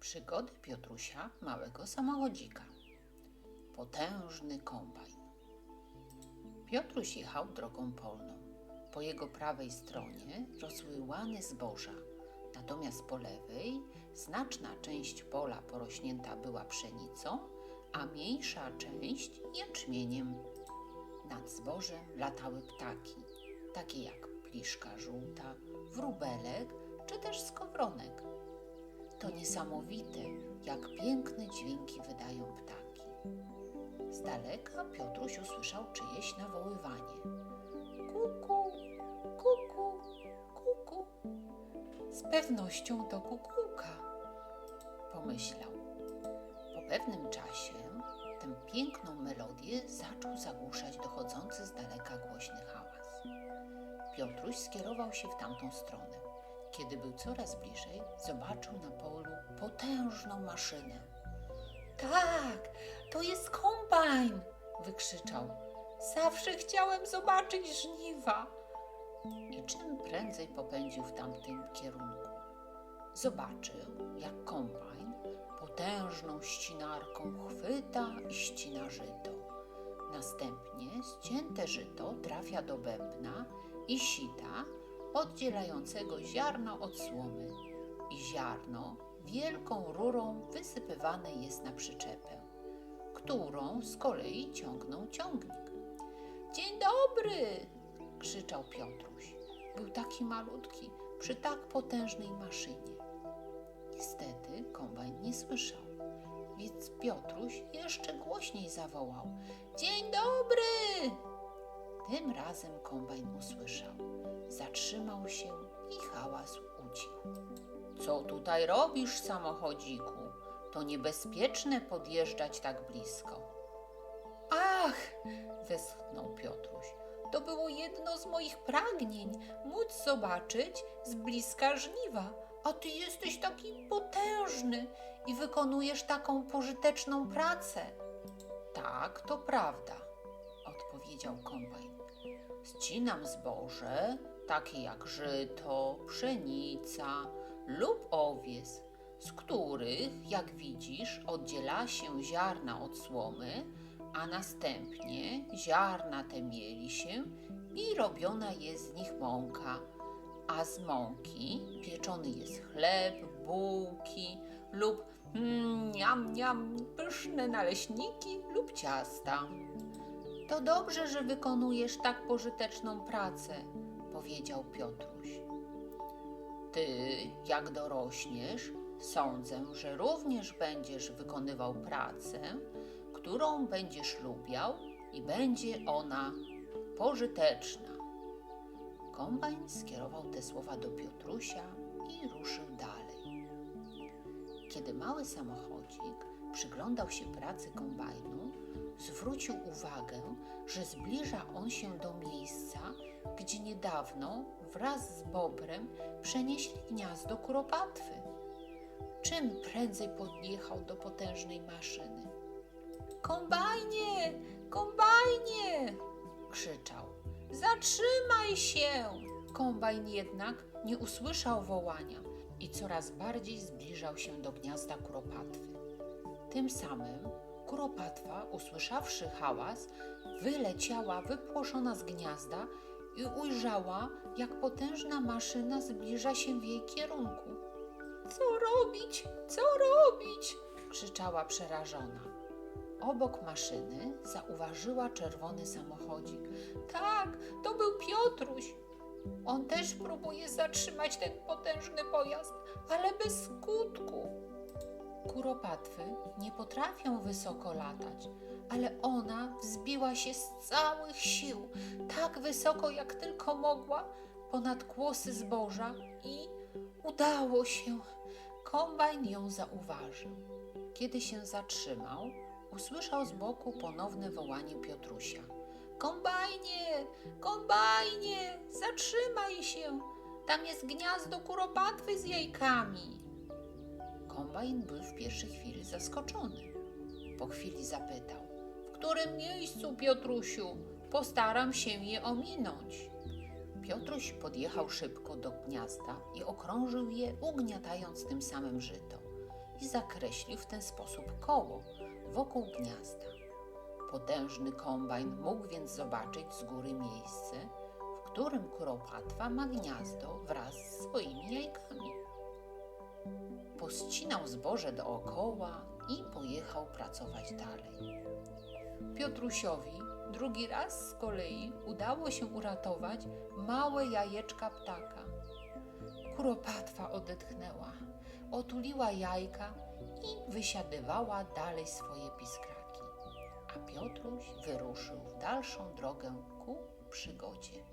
Przygody Piotrusia, małego samochodzika. Potężny kombajn. Piotruś jechał drogą polną. Po jego prawej stronie rosły łany zboża, natomiast po lewej znaczna część pola porośnięta była pszenicą, a mniejsza część jęczmieniem. Nad zbożem latały ptaki, takie jak pliszka żółta, wróbelek czy też skowronek. To niesamowite, jak piękne dźwięki wydają ptaki. Z daleka Piotruś usłyszał czyjeś nawoływanie. Kuku, kuku, kuku. Z pewnością to kukułka, pomyślał. Po pewnym czasie tę piękną melodię zaczął zagłuszać dochodzący z daleka głośny hałas. Piotruś skierował się w tamtą stronę. Kiedy był coraz bliżej, zobaczył na polu potężną maszynę. Tak, to jest kombajn! wykrzyczał. Zawsze chciałem zobaczyć żniwa. I czym prędzej popędził w tamtym kierunku. Zobaczył, jak kombajn potężną ścinarką chwyta i ścina żyto. Następnie ścięte żyto trafia do bębna i sita oddzielającego ziarno od słomy i ziarno wielką rurą wysypywane jest na przyczepę, którą z kolei ciągnął ciągnik. Dzień dobry! krzyczał Piotruś. Był taki malutki przy tak potężnej maszynie. Niestety kombajn nie słyszał, więc Piotruś jeszcze głośniej zawołał: Dzień dobry! Tym razem kombajn usłyszał. Się i hałas ucichł. Co tutaj robisz, samochodziku? To niebezpieczne podjeżdżać tak blisko. Ach! westchnął Piotruś. To było jedno z moich pragnień móc zobaczyć z bliska żniwa. A ty jesteś taki potężny i wykonujesz taką pożyteczną pracę. Tak, to prawda, odpowiedział kombajn. Ścinam zboże, takie jak żyto, pszenica lub owies, z których, jak widzisz, oddziela się ziarna od słomy, a następnie ziarna te mieli się i robiona jest z nich mąka, a z mąki pieczony jest chleb, bułki lub mm, niam, niam, pyszne naleśniki lub ciasta. To dobrze, że wykonujesz tak pożyteczną pracę, powiedział Piotruś. Ty, jak dorośniesz, sądzę, że również będziesz wykonywał pracę, którą będziesz lubiał i będzie ona pożyteczna. Kombajn skierował te słowa do Piotrusia i ruszył dalej. Kiedy mały samochodzik przyglądał się pracy kombajnu, zwrócił uwagę, że zbliża on się do miejsca, gdzie niedawno wraz z Bobrem przenieśli gniazdo kuropatwy. Czym prędzej podjechał do potężnej maszyny. Kombajnie! Kombajnie! krzyczał. Zatrzymaj się! Kombajn jednak nie usłyszał wołania i coraz bardziej zbliżał się do gniazda kuropatwy. Tym samym kuropatwa, usłyszawszy hałas, wyleciała wypłoszona z gniazda i ujrzała, jak potężna maszyna zbliża się w jej kierunku. Co robić? Co robić? krzyczała przerażona. Obok maszyny zauważyła czerwony samochodzik. Tak, to był Piotruś. On też próbuje zatrzymać ten potężny pojazd, ale bez skutku. Kuropatwy nie potrafią wysoko latać, ale ona wzbiła się z całych sił, tak wysoko jak tylko mogła, ponad kłosy zboża i udało się. Kombajn ją zauważył. Kiedy się zatrzymał, usłyszał z boku ponowne wołanie Piotrusia. Kombajnie, kombajnie, zatrzymaj się! Tam jest gniazdo kuropatwy z jajkami. Kombajn był w pierwszej chwili zaskoczony. Po chwili zapytał: W którym miejscu, Piotrusiu? Postaram się je ominąć. Piotruś podjechał szybko do gniazda i okrążył je, ugniatając tym samym żyto. i zakreślił w ten sposób koło wokół gniazda. Potężny kombajn mógł więc zobaczyć z góry miejsce, w którym kuropatwa ma gniazdo wraz z swoimi jajkami. Poscinał zboże dookoła i pojechał pracować dalej. Piotrusiowi drugi raz z kolei udało się uratować małe jajeczka ptaka. Kuropatwa odetchnęła, otuliła jajka i wysiadywała dalej swoje piskraki, a Piotruś wyruszył w dalszą drogę ku przygodzie.